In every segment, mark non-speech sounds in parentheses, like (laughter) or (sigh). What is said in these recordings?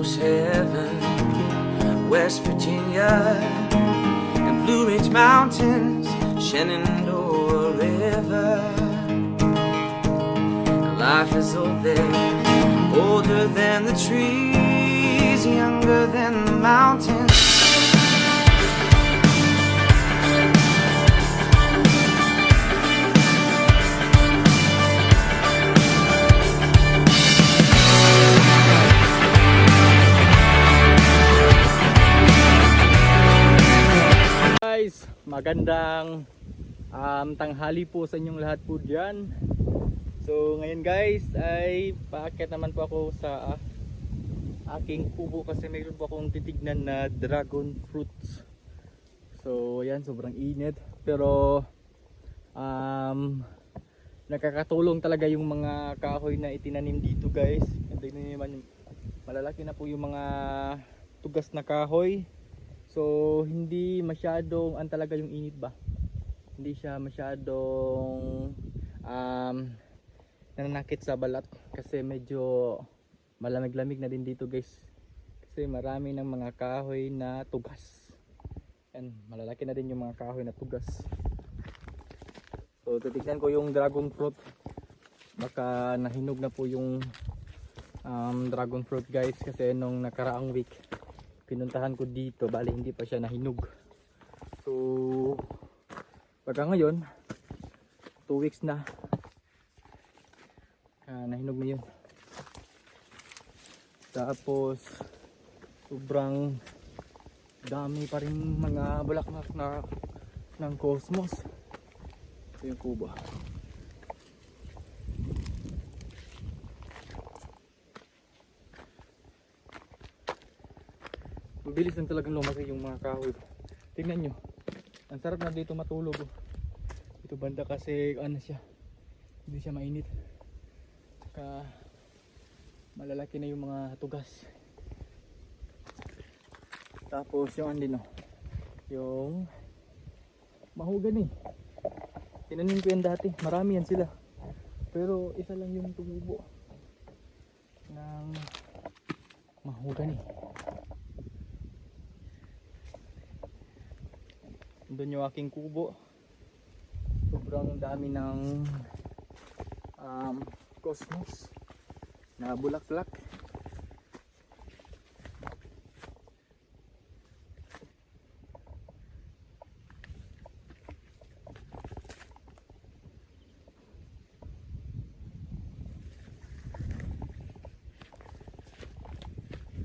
almost heaven. West Virginia and Blue Ridge Mountains, Shenandoah River. Life is old there, older than the trees, younger than the mountains. Magandang um, tanghali po sa inyong lahat po dyan. So ngayon guys ay paakyat naman po ako sa aking kubo kasi mayroon po akong titignan na dragon fruits. So ayan, sobrang init. Pero um, nakakatulong talaga yung mga kahoy na itinanim dito guys. Tignan niyo naman, malalaki na po yung mga tugas na kahoy. So hindi masyadong ang talaga yung init ba? Hindi siya masyadong um, nananakit sa balat kasi medyo malamig-lamig na din dito guys. Kasi marami ng mga kahoy na tugas. Yan, malalaki na din yung mga kahoy na tugas. So titignan ko yung dragon fruit. Baka nahinog na po yung um, dragon fruit guys kasi nung nakaraang week pinuntahan ko dito bali hindi pa siya nahinog. So pagka ngayon 2 weeks na ah, nahinog na yun. Tapos sobrang dami pa rin mga bulaklak na ng cosmos. Ito yung kubo Mabilis lang talagang lumaki yung mga kahoy. Tingnan nyo. Ang sarap na dito matulog. Oh. Ito banda kasi ano siya. Hindi siya mainit. Saka malalaki na yung mga tugas. Tapos yung andin oh. Yung mahugan eh. Tinanim ko yan dati. Marami yan sila. Pero isa lang yung tumubo ng mahugan eh. Doon yung aking kubo. Sobrang dami ng um, cosmos na bulaklak.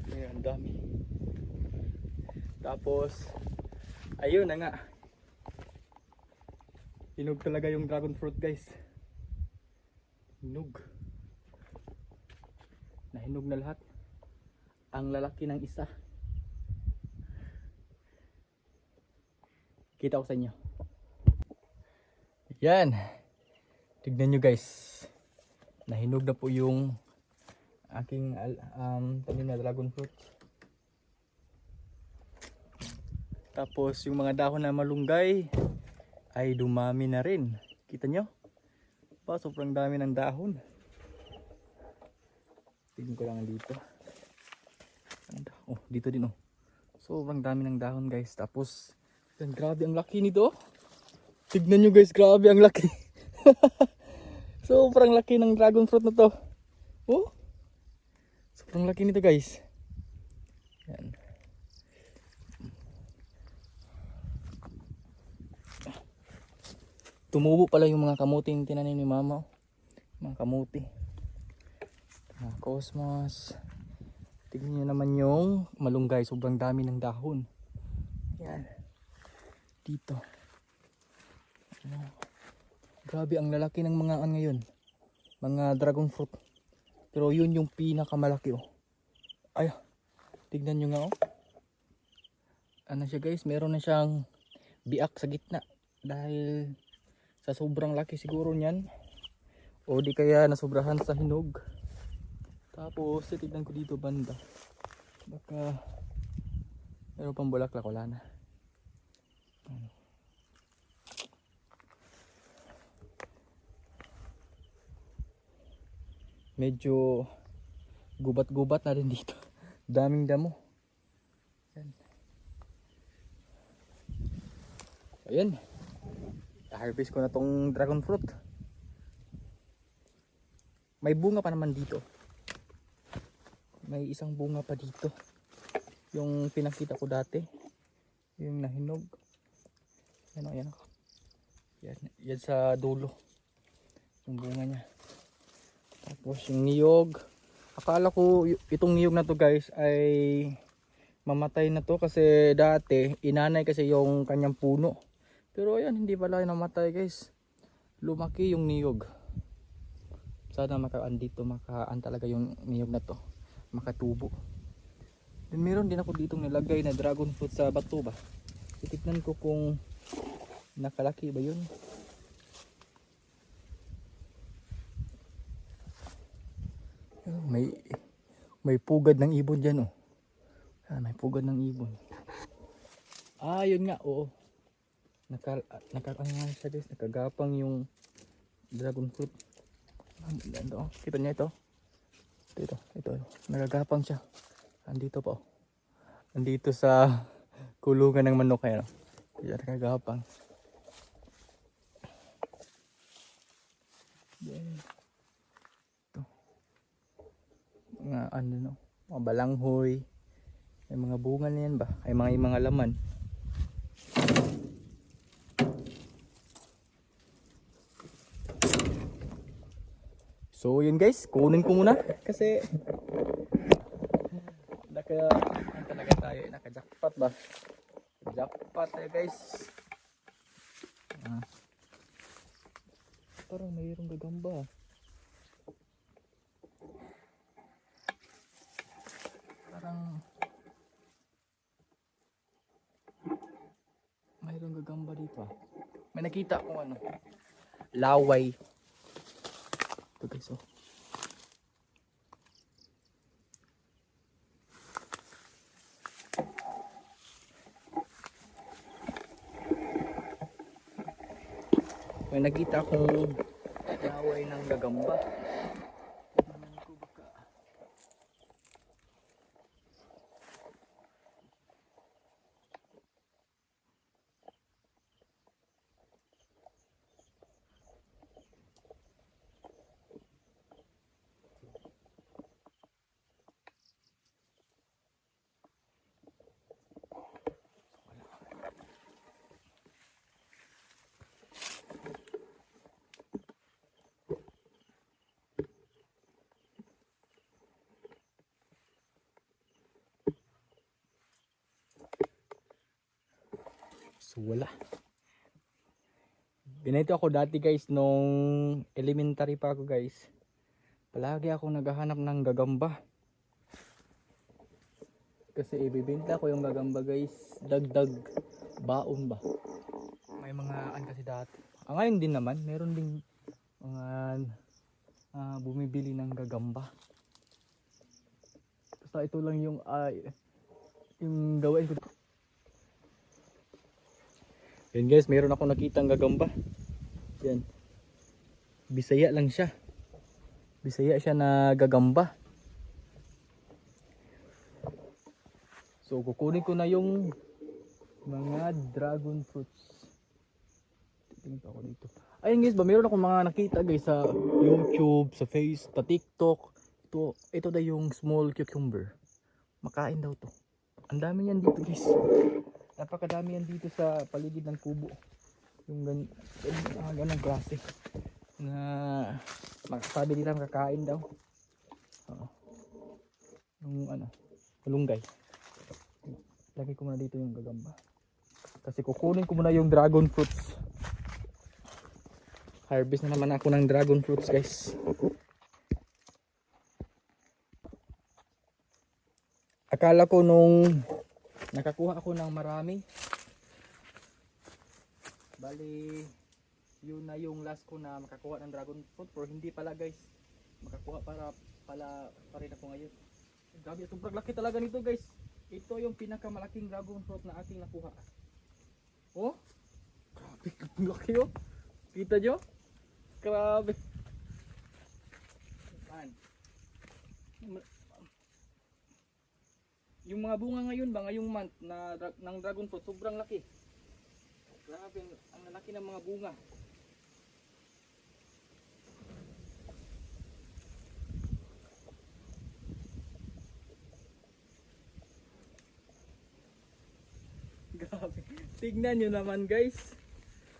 Ayan, dami. Tapos, ayun na nga. Hinog talaga yung dragon fruit guys. Hinog. Nahinog na lahat. Ang lalaki ng isa. Kita ko sa inyo. Yan. Tignan nyo guys. Nahinog na po yung aking um, tanim na dragon fruit. Tapos yung mga dahon na malunggay ay dumami na rin. Kita nyo? Pa, sobrang dami ng dahon. Tingnan ko lang dito. Ang da- Oh, dito din oh. Sobrang dami ng dahon guys. Tapos, yan, grabe ang laki nito. Tignan nyo guys, grabe ang laki. (laughs) sobrang laki ng dragon fruit na to. Oh, sobrang laki nito guys. Yan. Tumubo pala yung mga kamuting tinanim ni mama oh. mga kamuti. Mga cosmos. Tignan nyo naman yung malunggay. Sobrang dami ng dahon. Yan. Dito. Ano. grabe ang lalaki ng mga an ngayon. Mga dragon fruit. Pero yun yung pinakamalaki oh. Ay tignan nyo nga oh. Ano siya guys? Meron na siyang biak sa gitna. Dahil sa sobrang laki siguro niyan o di kaya nasobrahan sa hinog tapos titignan ko dito banda baka meron pang bulaklak wala na Ayan. medyo gubat-gubat na rin dito (laughs) Daming damo. Yan. Ayan. Harvest ko na tong dragon fruit. May bunga pa naman dito. May isang bunga pa dito. Yung pinakita ko dati. Yung nahinog. Yan o, yan o. Yan, yan sa dulo. Yung bunga niya. Tapos yung niyog. Akala ko itong niyog na to guys ay mamatay na to kasi dati inanay kasi yung kanyang puno. Pero ayan hindi pala namatay guys. Lumaki yung niyog. Sana makaan dito makaan talaga yung niyog na to. Makatubo. Then meron din ako dito nilagay na dragon fruit sa bato ba. Titignan ko kung nakalaki ba yun. May may pugad ng ibon diyan oh. Ah, may pugad ng ibon. Ah, yun nga, oo. Naka, naka, ano nga siya guys, nakagapang yung dragon fruit. Ah, Ito, oh. kita niya ito. Ito, ito. Nagagapang siya. Andito pa oh. Andito sa (laughs) kulungan ng manok kaya. Yan, nakagapang. Yeah. Ito. Mga ano no, mga balanghoy. May mga bunga na yan ba? Ay mga mga laman. So yun guys, kunin ko muna kasi naka ano talaga tayo, naka jackpot ba? Jackpot eh guys. Ah. Parang mayroong gagamba. Parang mayroong gagamba dito ah. May nakita akong ano. Laway. Ito guys oh. May nakita akong laway ng gagamba. So wala. Ganito ako dati guys nung elementary pa ako guys. Palagi ako naghahanap ng gagamba. Kasi ibibenta ko yung gagamba guys. Dagdag baon ba. May mga an kasi dati. Ah, ngayon din naman, meron ding mga ah, bumibili ng gagamba. Basta ito lang yung ah, yung gawain ko Yan guys, meron ako nakitang gagamba. Yan. Bisaya lang siya. Bisaya siya na gagamba. So kukunin ko na yung mga dragon fruits. Titingin pa ako dito. Ayun guys, ba meron ako mga nakita guys sa YouTube, sa Face, sa TikTok. Ito, ito na yung small cucumber. Makain daw to. Ang dami yan dito guys. Napakadami yan dito sa paligid ng kubo. Yung gan yung mga ganong klase. Na makasabi nila makakain daw. Oo. Yung ano, malunggay. Lagay ko muna dito yung gagamba. Kasi kukunin ko muna yung dragon fruits. Harvest na naman ako ng dragon fruits guys. Akala ko nung nakakuha ako ng marami. Bali, yun na yung last ko na makakuha ng dragon fruit. Pero hindi pala guys. Makakuha para pala pa rin ako ngayon. Grabe, sobrang laki talaga nito guys. Ito yung pinakamalaking dragon fruit na aking nakuha. Oh, grabe, ang laki oh. Kita nyo? Grabe. Man. Yung mga bunga ngayon ba ngayong month na ng dragon fruit sobrang laki. Grabe ang, lalaki ng mga bunga. (laughs) Grabe. Tignan nyo naman guys.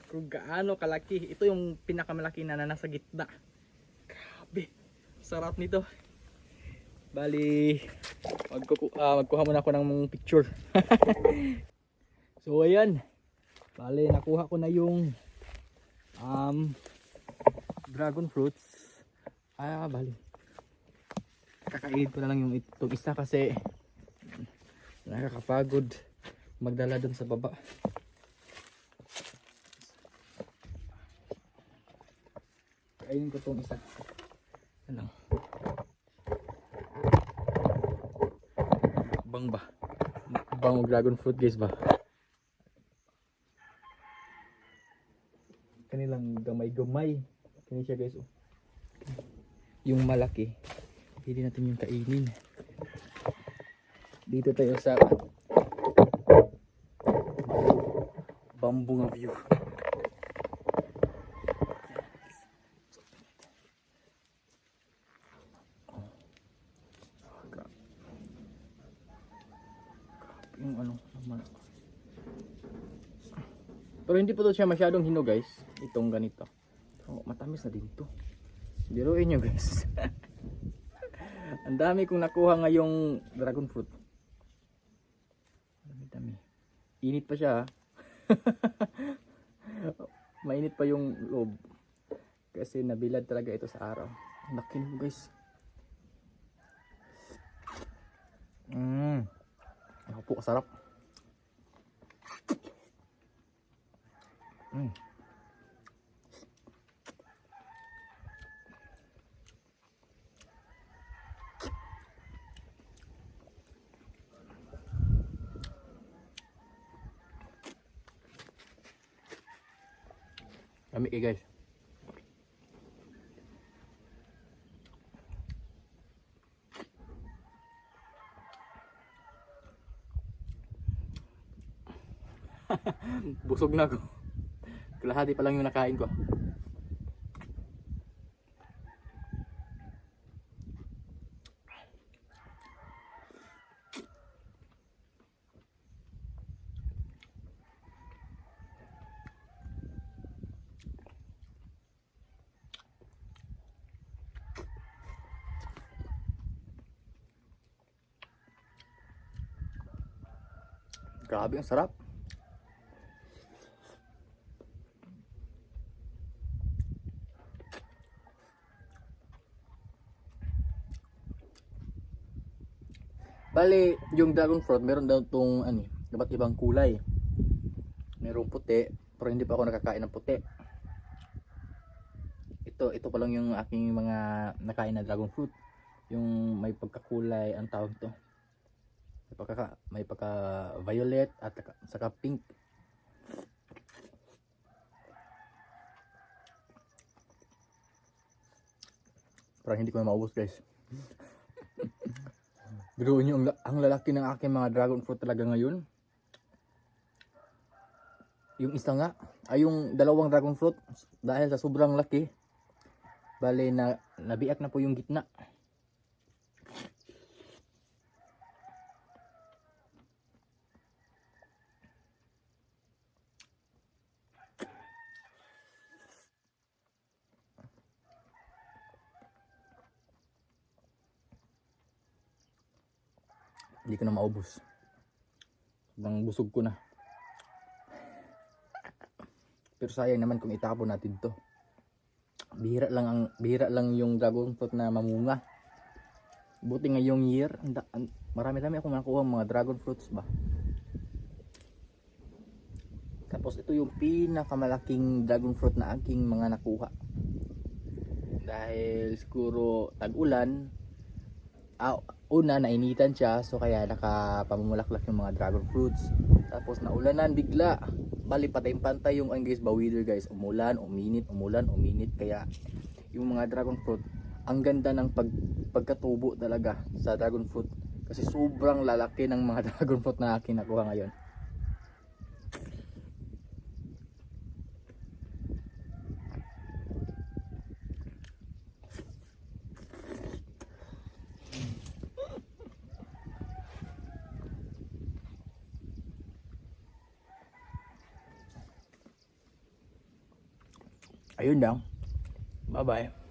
Kung gaano kalaki. Ito yung pinakamalaki na, na nasa gitna. Grabe. Sarap nito. Bali, magkuku ah, magkuha muna ako ng picture. (laughs) so ayan. Bali, nakuha ko na yung um, dragon fruits. Ah, bali. Kakainin ko na lang yung itong isa kasi nakakapagod magdala dun sa baba. Kainin ko tong isa. Ano lang. Bang ba? Bang dragon fruit guys ba? Kanilang gamay-gamay. Kani siya guys oh. Yung malaki. Pwede natin yung kainin. Dito tayo sa bamboo nga view. Grabe. Grabe yung ano naman. Pero hindi po to siya masyadong hinog guys. Itong ganito. So, matamis na din to. Biruin nyo guys. (laughs) Ang dami kong nakuha ngayong dragon fruit. Dami dami. Init pa siya. ah. (laughs) Mainit pa yung loob. Kasi nabilad talaga ito sa araw. Ang Laki nito guys. Mmm. Ako po, sarap. Mm. Kami eh guys. Busog na ako. Kalahati pa lang yung nakain ko. Grabe ang sarap. Bali, yung dragon fruit, meron daw itong ano, eh, iba't ibang kulay. Merong puti, pero hindi pa ako nakakain ng puti. Ito, ito pa lang yung aking mga nakain na dragon fruit. Yung may pagkakulay, ang tawag to. May pagka, may pagka violet at saka pink. Parang hindi ko na maubos guys. (laughs) Biruin nyo, ang, ang lalaki ng aking mga dragon fruit talaga ngayon. Yung isa nga, ay yung dalawang dragon fruit, dahil sa sobrang laki, bale na nabiak na po yung gitna. Hindi ko na maubos. Sobrang busog ko na. Pero sayang naman kung itapon natin to. Bihira lang ang bihira lang yung dragon fruit na mamunga. Buti ngayong year, marami-rami akong nakuha mga dragon fruits ba. Tapos ito yung pinakamalaking dragon fruit na aking mga nakuha. Dahil siguro tag-ulan, ah, una nainitan siya so kaya nakapamumulaklak yung mga dragon fruits. Tapos naulanan bigla. Bali patay pantay yung guys ba weather guys. Umulan uminit umulan uminit. Kaya yung mga dragon fruit ang ganda ng pag, pagkatubo talaga sa dragon fruit. Kasi sobrang lalaki ng mga (laughs) dragon fruit na aking nakuha ngayon. Ayun lang. Bye-bye.